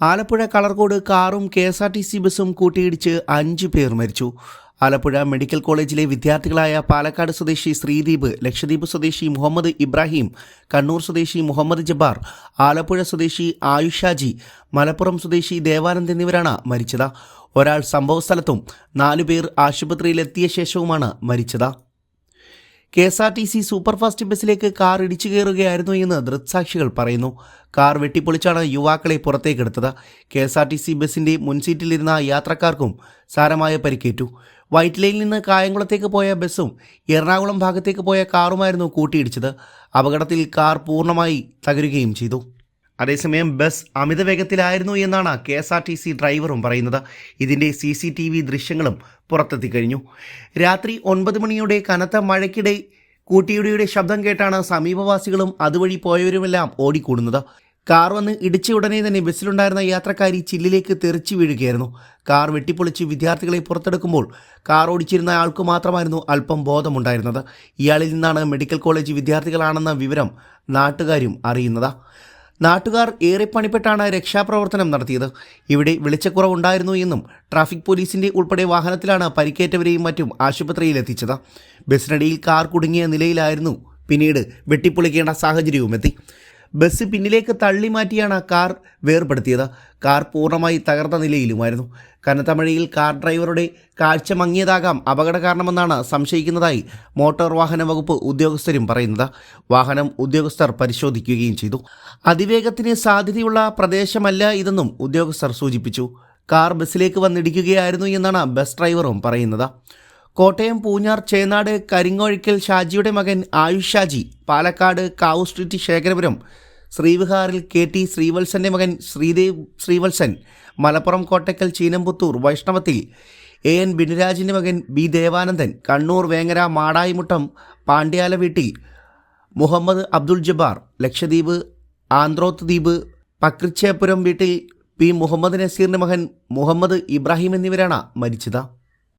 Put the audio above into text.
ആലപ്പുഴ കളർകോട് കാറും K S R T C ബസ്സും കൂട്ടിയിടിച്ച് അഞ്ച് പേർ മരിച്ചു. ആലപ്പുഴ മെഡിക്കൽ കോളേജിലെ വിദ്യാർത്ഥികളായ പാലക്കാട് സ്വദേശി ശ്രീദീപ് ലക്ഷദ്വീപ് സ്വദേശി മുഹമ്മദ് ഇബ്രാഹിം കണ്ണൂർ സ്വദേശി മുഹമ്മദ് ജബ്ബാർ ആലപ്പുഴ സ്വദേശി ആയുഷാജി മലപ്പുറം സ്വദേശി ദേവാനന്ദ് എന്നിവരാണ് മരിച്ചത്. ഒരാൾ സംഭവസ്ഥലത്തും നാലുപേർ ആശുപത്രിയിലെത്തിയ ശേഷവുമാണ് മരിച്ചത്. K S R T C superfast ബസ്സിലേക്ക് car ഇടിച്ചു കയറുകയായിരുന്നു എന്ന് ദൃക്സാക്ഷികൾ പറയുന്നു. കാർ വെട്ടിപ്പൊളിച്ചാണ് യുവാക്കളെ പുറത്തേക്കെടുത്തത് K S R T C ബസ്സിന്റെ മുൻസീറ്റിലിരുന്ന യാത്രക്കാർക്കും സാരമായ പരിക്കേറ്റു. വൈറ്റ് ലൈനിൽ നിന്ന് കായംകുളത്തേക്ക് പോയ ബസ്സും എറണാകുളം ഭാഗത്തേക്ക് പോയ കാറുമായിരുന്നു കൂട്ടിയിടിച്ചത്. അപകടത്തിൽ കാർ പൂർണമായി തകരുകയും ചെയ്തു. അതേസമയം ബസ് അമിത വേഗത്തിലായിരുന്നു എന്നാണ് K S R T C ഡ്രൈവറും പറയുന്നത്. ഇതിന്റെ സി സി ടി വി ദൃശ്യങ്ങളും പുറത്തെത്തിക്കഴിഞ്ഞു. രാത്രി ഒൻപത് മണിയുടെ കനത്ത മഴയ്ക്കിടെ കൂട്ടിയിടിയുടെ ശബ്ദം കേട്ടാണ് സമീപവാസികളും അതുവഴി പോയവരുമെല്ലാം ഓടിക്കൂടുന്നത്. കാർ വന്ന് ഇടിച്ച ഉടനെ തന്നെ ബസ്സിലുണ്ടായിരുന്ന യാത്രക്കാരി ചില്ലിലേക്ക് തെറിച്ചു വീഴുകയായിരുന്നു. കാർ വെട്ടിപ്പൊളിച്ച് വിദ്യാർത്ഥികളെ പുറത്തെടുക്കുമ്പോൾ കാർ ഓടിച്ചിരുന്ന ആൾക്ക് മാത്രമായിരുന്നു അല്പം ബോധമുണ്ടായിരുന്നത്. ഇയാളിൽ നിന്നാണ് മെഡിക്കൽ കോളേജ് വിദ്യാർത്ഥികളാണെന്ന വിവരം നാട്ടുകാരും അറിയുന്നത്. നാട്ടുകാർ ഏറെ പണിപ്പെട്ടാണ് രക്ഷാപ്രവർത്തനം നടത്തിയത്. ഇവിടെ വെളിച്ചക്കുറവുണ്ടായിരുന്നു എന്നും ട്രാഫിക് പോലീസിന്റെ ഉൾപ്പെടെ വാഹനത്തിലാണ് പരിക്കേറ്റവരെയും മറ്റും ആശുപത്രിയിൽ എത്തിച്ചത് ബസ്സിനടിയിൽ കാർ കുടുങ്ങിയ നിലയിലായിരുന്നു പിന്നീട് വെട്ടിപ്പൊളിക്കേണ്ട സാഹചര്യവും എത്തി ബസ് പിന്നിലേക്ക് തള്ളി മാറ്റിയാണ് കാർ വേർപെടുത്തിയത്. കാർ പൂർണമായി തകർന്ന നിലയിലുമായിരുന്നു. കനത്ത മഴയിൽ കാർ ഡ്രൈവറുടെ കാഴ്ച മങ്ങിയതാകാം അപകട കാരണമെന്നാണ് സംശയിക്കുന്നതായി മോട്ടോർ വാഹന വകുപ്പ് ഉദ്യോഗസ്ഥരും പറയുന്നത്. വാഹനം ഉദ്യോഗസ്ഥർ പരിശോധിക്കുകയും ചെയ്തു. അതിവേഗത്തിന് സാധ്യതയുള്ള പ്രദേശമല്ല ഇതെന്നും ഉദ്യോഗസ്ഥർ സൂചിപ്പിച്ചു. കാർ ബസ്സിലേക്ക് വന്നിടിക്കുകയായിരുന്നു എന്നാണ് ബസ് ഡ്രൈവറും പറയുന്നത്. കോട്ടയം പൂഞ്ഞാർ ചേനാട് കരിങ്ങോഴിക്കൽ ഷാജിയുടെ മകൻ ആയുഷ് ഷാജി പാലക്കാട് കാവു സ്ട്രീറ്റ് ശേഖരപുരം ശ്രീവിഹാറിൽ കെ ടി ശ്രീവത്സന്റെ മകൻ ശ്രീദേവ് ശ്രീവത്സൻ മലപ്പുറം കോട്ടക്കൽ ചീനമ്പുത്തൂർ വൈഷ്ണവത്തിൽ എ എൻ ബിനുരാജിന്റെ മകൻ ബി ദേവാനന്ദൻ കണ്ണൂർ വേങ്ങര മാടായിമുട്ടം പാണ്ഡ്യാല വീട്ടിൽ മുഹമ്മദ് അബ്ദുൾ ജബ്ബാർ ലക്ഷദ്വീപ് ആന്ത്രോത്ത് ദ്വീപ് പക്രിച്ചേപുരം വീട്ടിൽ പി മുഹമ്മദ് നസീറിന്റെ മകൻ മുഹമ്മദ് ഇബ്രാഹിം എന്നിവരാണ് മരിച്ചത്.